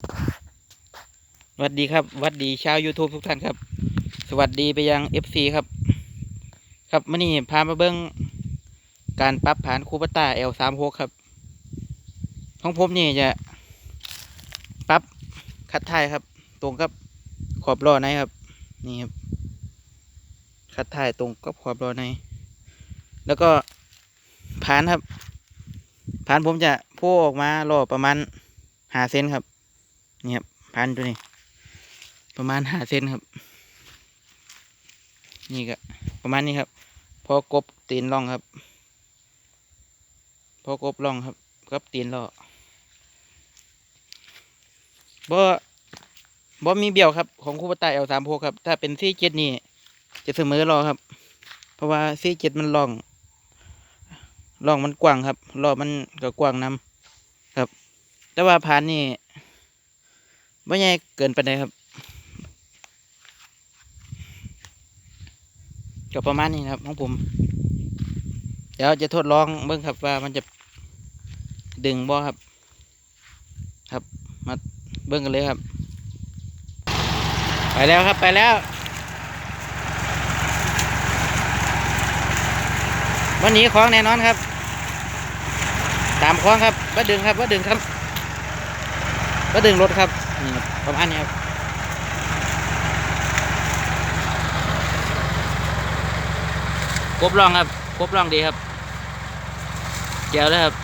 สวัสดีครับสวัสดีชาว YouTube ทุกท่านครับ สวัสดีไปยัง FC ครับ ครับมื่อนี้พามาเบิ้งการปรับผ่านคูปต้า L36 ครับของผมนี่จะปรับคัดท้ายครับ ตรงกับขอบล้อในครับ นี่ครับ คัดท้ายตรงกับขอบล้อใน แล้วก็ผ่านครับ ผ่านผมจะโพ่ออกมาล้อประมาณหาเซนครับ นี่ครับผ่านตัวนี้ ประมาณห้าเซนครับ นี่ก็ประมาณนี้ครับ พอกบตีนร่องครับ พอกบร่องครับกับตีนล่อบ่บ่มีเบี้ยวครับ ของคูปตาเอลสามโพครับ ถ้าเป็นซี่เจ็ดนี่ จะเสมอรอครับ เพราะว่าซี่เจ็ดมันร่องร่องมันกว้างครับรอบมันก็กว้างนํครับ แต่ว่าผ่านนี่ ไม่ใหญ่เกินไปไหนใดครับก็ประมาณนี้นะครับของผม เดี๋ยวจะทดลองเบิ่งครับว่ามันจะดึงบ่ครับ ครับมาเบิ่งกันเลยครับ ไปแล้วครับไปแล้ววันนี้ของแน่นอนครับ ตามคล้องครับว่าดึงครับว่าดึงครับ ก็ดึงรถครับนี่ครับประมาณนี้ครับครบลองครับครบลองดีครับเจียวเลยครับ